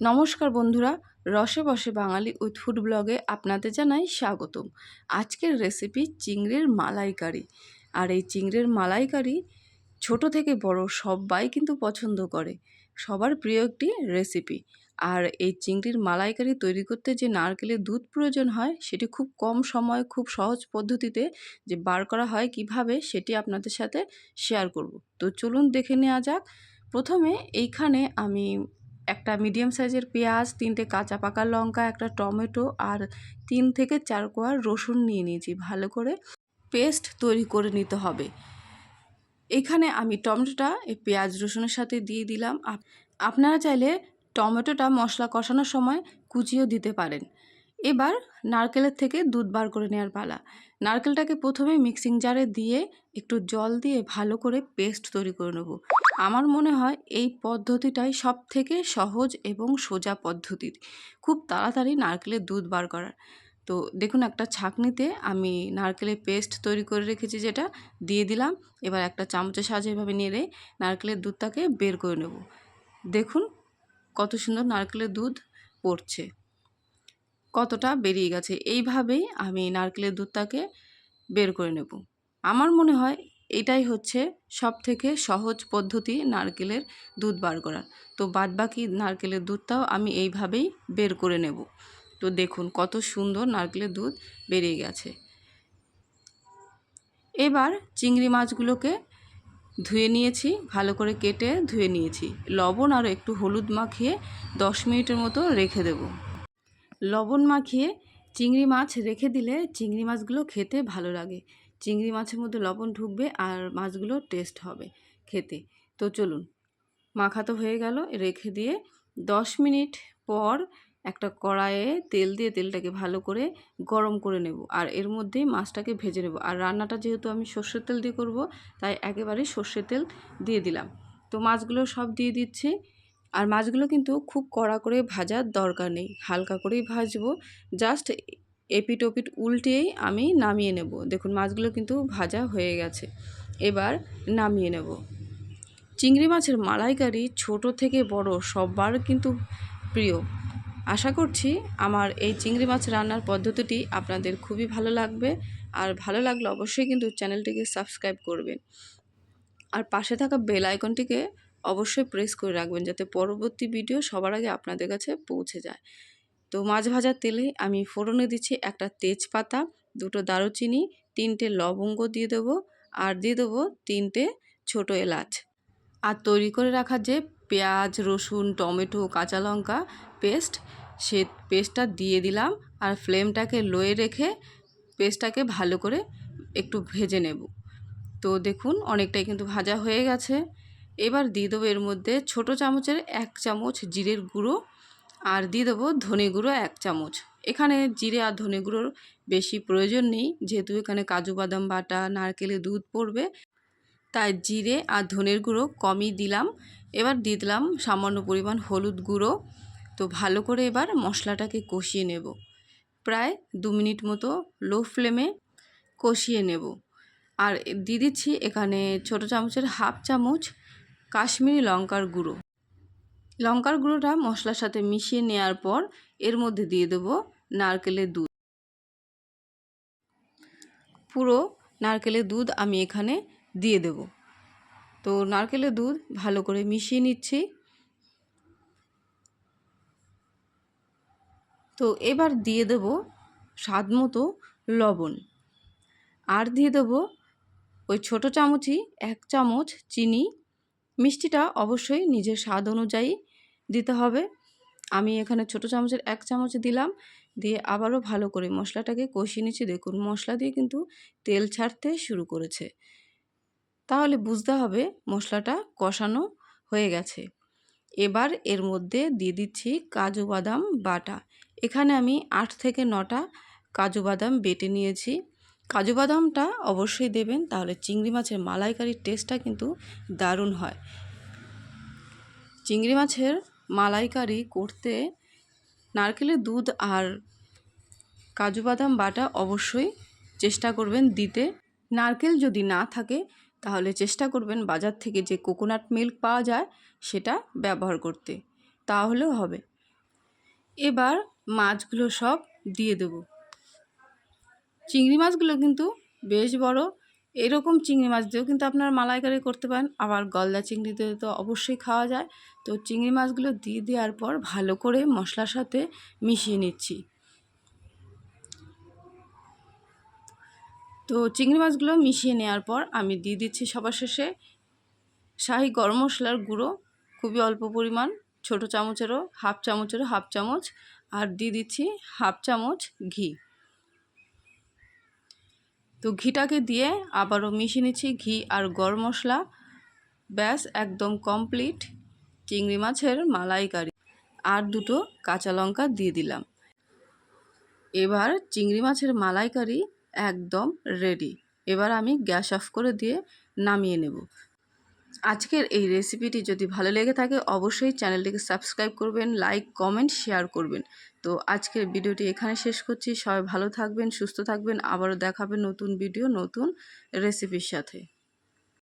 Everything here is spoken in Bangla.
নমস্কার বন্ধুরা, রসে বসে বাঙালি উইথ ফুড ব্লগে আপনাদের জানাই স্বাগতম। আজকের রেসিপি চিংড়ির মালাইকারি। আর এই চিংড়ির মালাইকারি ছোট থেকে বড় সবাই কিন্তু পছন্দ করে। সবার প্রিয় একটি রেসিপি। আর এই চিংড়ির মালাইকারি তৈরি করতে যে নারকেলের দুধ প্রয়োজন হয়, সেটি খুব কম সময়, খুব সহজ পদ্ধতিতে যে বার করা হয়, কীভাবে সেটি আপনাদের সাথে শেয়ার করব। তো চলুন দেখে নেওয়া যাক। প্রথমে এইখানে আমি একটা মিডিয়াম সাইজের পেঁয়াজ, তিনটে কাঁচা পাকা লঙ্কা, একটা টমেটো আর তিন থেকে চার কোয়া রসুন নিয়ে নিয়েছি। ভালো করে পেস্ট তৈরি করে নিতে হবে। এখানে আমি টমেটোটা, এই পেঁয়াজ, রসুনের সাথে দিয়ে দিলাম। আপনারা চাইলে টমেটোটা মশলা কষানোর সময় কুচিও দিতে পারেন। এবার নারকেলের থেকে দুধ বার করে নেওয়ার পালা। নারকেলটাকে প্রথমে মিক্সিং জারে দিয়ে একটু জল দিয়ে ভালো করে পেস্ট তৈরি করে নেব। আমার মনে হয় এই পদ্ধতিটাই সব থেকে সহজ এবং সোজা পদ্ধতি। খুব তাড়াতাড়ি নারকেলের দুধ বার করার। তো দেখুন একটা ছাঁকনিতে আমি নারকেলের পেস্ট তৈরি করে রেখেছি যেটা, দিয়ে দিলাম। এবার একটা চামচের সাহায্যে এভাবে নেড়ে নারকেলের দুধটাকে বের করে নেব। দেখুন কত সুন্দর নারকেলের দুধ পড়ছে। কতটা বেরিয়ে গেছে। এইভাবেই আমি নারকেলের দুধটাকে বের করে নেব। আমার মনে হয় এটাই হচ্ছে সব থেকে সহজ পদ্ধতি নারকেলের দুধ বার করার। তো বাদবাকি নারকেলের দুধটাও আমি এইভাবেই বের করে নেব। তো দেখুন কত সুন্দর নারকেলের দুধ বেরিয়ে গেছে। এবার চিংড়ি মাছগুলোকে ধুয়ে নিয়েছি, ভালো করে কেটে ধুয়ে নিয়েছি। লবণ আর একটু হলুদ মাখিয়ে দশ মিনিটের মতো রেখে দেব। লবণ মাখিয়ে চিংড়ি মাছ রেখে দিলে চিংড়ি মাছগুলো খেতে ভালো লাগে। চিংড়ি মাছের মধ্যে লবণ ঢুকবে আর মাছগুলো টেস্ট হবে খেতে। তো চলুন, মাখা তো হয়ে গেল। রেখে দিয়ে দশ মিনিট পর একটা কড়াইয়ে তেল দিয়ে তেলটাকে ভালো করে গরম করে নেব আর এর মধ্যেই মাছটাকে ভেজে নেব। আর রান্নাটা যেহেতু আমি সর্ষের তেল দিয়ে করব, তাই একেবারে সর্ষের তেল দিয়ে দিলাম। তো মাছগুলো সব দিয়ে দিচ্ছি। আর মাছগুলো কিন্তু খুব কড়া করে ভাজার দরকার নেই, হালকা করেই ভাজবো। জাস্ট এপিট ওপিট উল্টেই আমি নামিয়ে নেব। দেখুন, মাছগুলো কিন্তু ভাজা হয়ে গেছে। এবার নামিয়ে নেব। চিংড়ি মাছের মালাইকারি ছোট থেকে বড় সবার কিন্তু প্রিয়। আশা করছি আমার এই চিংড়ি মাছ রান্নার পদ্ধতিটি আপনাদের খুবই ভালো লাগবে। আর ভালো লাগলে অবশ্যই কিন্তু চ্যানেলটিকে সাবস্ক্রাইব করবেন। আর পাশে থাকা বেল আইকনটিকে অবশ্যই প্রেস করে রাখবেন যাতে পরবর্তী ভিডিও সবার আগে আপনাদের কাছে পৌঁছে যায়। তো মাছ ভাজার তেলে আমি ফোড়নে দিচ্ছি একটা তেজপাতা, দুটো দারুচিনি, তিনটে লবঙ্গ দিয়ে দেবো আর দিয়ে দেবো তিনটে ছোট এলাচ। আর তৈরি করে রাখা যে পেঁয়াজ, রসুন, টমেটো, কাঁচা লঙ্কা পেস্ট, সে পেস্টটা দিয়ে দিলাম আর ফ্লেমটাকে লোয়ে রেখে পেস্টটাকে ভালো করে একটু ভেজে নেব। তো দেখুন অনেকটাই কিন্তু ভাজা হয়ে গেছে। এবার দিয়ে দেবো এর মধ্যে ছোট চামচের এক চামচ জিরের গুঁড়ো আর দিয়ে দেবো ধনে গুঁড়ো এক চামচ। এখানে জিরে আর ধনে গুঁড়োর বেশি প্রয়োজন নেই, যেহেতু এখানে কাজু বাদাম, বাটা, নারকেলে দুধ পড়বে। তাই জিরে আর ধনের গুঁড়ো কমই দিলাম। এবার দিয়ে দিলাম সামান্য পরিমাণ হলুদ গুঁড়ো। তো ভালো করে এবার মশলাটাকে কষিয়ে নেব। প্রায় দু মিনিট মতো লো ফ্লেমে কষিয়ে নেব। আর দিয়ে দিচ্ছি এখানে ছোটো চামচের হাফ চামচ কাশ্মীরি লঙ্কার গুঁড়ো। লঙ্কার গুঁড়োটা মশলার সাথে মিশিয়ে নেওয়ার পর এর মধ্যে দিয়ে দেব নারকেলের দুধ। পুরো নারকেলের দুধ আমি এখানে দিয়ে দেব। তো নারকেলের দুধ ভালো করে মিশিয়ে নিচ্ছি। তো এবার দিয়ে দেব স্বাদ মতো লবণ। আর দিয়ে দেবো ওই ছোটো চামচই এক চামচ চিনি। মিষ্টিটা অবশ্যই নিজের স্বাদ অনুযায়ী দিতে হবে। আমি এখানে ছোটো চামচের এক চামচ দিলাম। দিয়ে আবারও ভালো করে মশলাটাকে কষিয়ে নিচ্ছি। দেখুন, মশলা দিয়ে কিন্তু তেল ছাড়তে শুরু করেছে। তাহলে বুঝতে হবে মশলাটা কষানো হয়ে গেছে। এবার এর মধ্যে দিয়ে দিচ্ছি কাজু বাদাম বাটা। এখানে আমি আট থেকে নটা কাজু বাদাম বেটে নিয়েছি। কাজু বাদামটা অবশ্যই দেবেন, তাহলে চিংড়ি মাছের মালাইকারির টেস্টটা কিন্তু দারুণ হয়। চিংড়ি মাছের মালাইকারি করতে নারকেলের দুধ আর কাজু বাদাম বাটা অবশ্যই চেষ্টা করবেন দিতে। নারকেল যদি না থাকে, তাহলে চেষ্টা করবেন বাজার থেকে যে কোকোনাট মিল্ক পাওয়া যায়, সেটা ব্যবহার করতে। তাহলেও হবে। এবার মাছগুলো সব দিয়ে দেব। চিংড়ি মাছগুলো কিন্তু বেশ বড় এরকম চিংড়ি মাছ দিয়েও কিন্তু আপনারা মালাইকারি করতে পারেন। আবার গলদা চিংড়ি দিয়ে তো অবশ্যই খাওয়া যায়। তো চিংড়ি মাছগুলো দিয়ে দেওয়ার পর ভালো করে মশলার সাথে মিশিয়ে নিচ্ছি। তো চিংড়ি মাছগুলো মিশিয়ে নেওয়ার পর আমি দিয়ে দিচ্ছি সবার শেষে শাহি গরম মশলার গুঁড়ো। খুবই অল্প পরিমাণ, ছোট চামচেরও, হাফ চামচেরও, হাফ চামচ। আর দিয়ে দিচ্ছি হাফ চামচ ঘি। তো ঘিটাকে দিয়ে আবারও মিশিয়ে নিচ্ছি ঘি আর গরম মশলা। ব্যাস, একদম কমপ্লিট চিংড়ি মাছের মালাইকারি। আর দুটো কাঁচা লঙ্কা দিয়ে দিলাম। এবার চিংড়ি মাছের মালাইকারি একদম রেডি এবার আমি গ্যাস অফ করে দিয়ে নামিয়ে নেব। আজকের এই রেসিপিটি যদি ভালো লেগে থাকে, অবশ্যই চ্যানেলটিকে সাবস্ক্রাইব করবেন লাইক কমেন্ট শেয়ার করবেন। তো আজকের ভিডিওটি এখানে শেষ করছি। সবাই ভালো থাকবেন, সুস্থ থাকবেন। আবারও দেখাবেন নতুন ভিডিও নতুন রেসিপির সাথে।